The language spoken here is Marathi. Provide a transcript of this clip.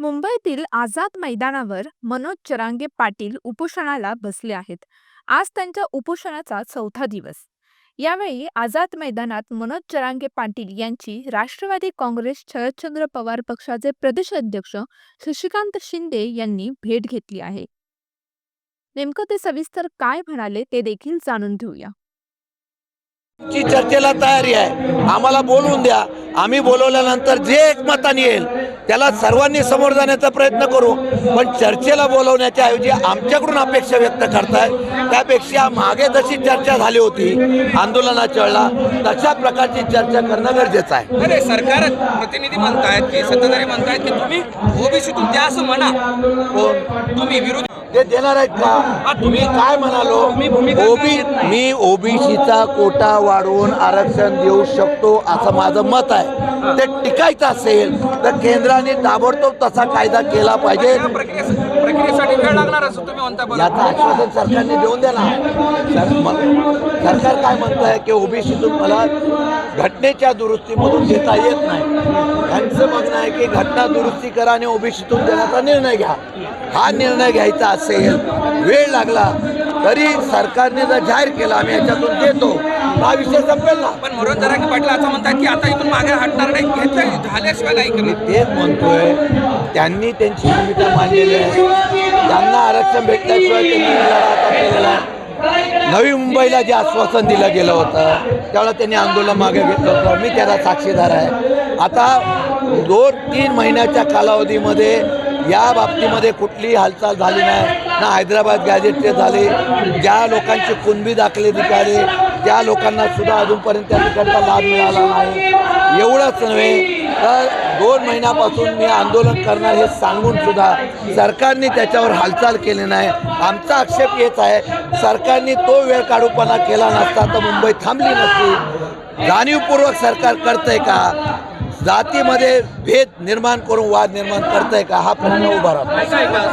मुंबईतील आझाद मैदानावर मनोज चरांगे पाटील उपोषणाला बसले आहेत. आज त्यांच्या उपोषणाचा चौथा दिवस. यावेळी आझाद मैदानात मनोज चरांगे पाटील यांची राष्ट्रवादी काँग्रेस शरदचंद्र पवार पक्षाचे प्रदेश अध्यक्ष शशिकांत शिंदे यांनी भेट घेतली आहे. नेमकं ते सविस्तर काय म्हणाले ते देखील जाणून घेऊया. चर्चेला तयारी आहे. आम्हाला बोलवून द्या. आम्ही बोलवल्यानंतर जे एकमताने येईल त्याला सर्वांनी समोर जाण्याचा प्रयत्न करू. पण चर्चेला बोलवण्याच्या ऐवजी आमच्याकडून अपेक्षा व्यक्त करताय. त्यापेक्षा मागे जशी चर्चा झाली होती आंदोलनाच्या वेळेला तशा प्रकारची चर्चा करणं गरजेचं आहे. अरे सरकार प्रतिनिधी म्हणतायत की सत्ताधारी म्हणतायत की तुम्ही ओबीसीतून द्या असं म्हणा. कोण तुम्ही विरोधी ते देणार आहेत का? तुम्ही काय म्हणालो? ओबी मी ओबीसीचा कोटा वाढवून आरक्षण देऊ शकतो असं माझं मत आहे. ते टिकायचं असेल तर केंद्राने ताबडतोब तसा कायदा केला पाहिजे. याचं आश्वासन सरकारने देऊन द्या ना सरकार काय म्हणत आहे की ओबीसीतून मला घटनेच्या दुरुस्तीमधून देता येत नाही. त्यांचं म्हणणं आहे की घटना दुरुस्ती करा आणि ओबीसीतून देण्याचा निर्णय घ्या. हा निर्णय घ्यायचा असेल वेळ लागला तरी सरकारने जर जाहीर केला आम्ही याच्यातून देतो. हा विषय संपेल ना. पण मनोज जरांगे पाटील असं म्हणतात की आता इथून मागे हटणार नाही घेतलं झाल्याशिवाय नाही. मी करणार तेच म्हणतोय त्यांनी त्यांची भूमिका मांडलेली आहे. त्यांना आरक्षण भेटल्याशिवाय त्यांनी लढा केलेला नवी मुंबईला जे आश्वासन दिलं गेलं होतं त्यावेळेला त्यांनी आंदोलन मागे घेतलं होतं. मी त्याला साक्षीदार आहे. आता दोन तीन महिन्याच्या कालावधीमध्ये या बाबतीमध्ये कुठलीही हालचाल झाली नाही. ना हैदराबाद गॅजेटचे झाले ज्या लोकांची कुणबी दाखले निघाले त्या लोकांना सुद्धा अजूनपर्यंत त्या ठिकाणचा लाभ मिळाला नाही. एवढंच नव्हे तर दोन महिन्यापासून मी आंदोलन करणार हे सांगून सुद्धा सरकारने त्याच्यावर हालचाल केली नाही. आमचा आक्षेप हेच आहे सरकारने तो वेळ काढूपणा केला नसता तर मुंबई थांबली नसती. जाणीवपूर्वक सरकार करतंय का? जातीमध्ये भेद निर्माण करून वाद निर्माण करताय का? हा प्रश्न उभा राहतो.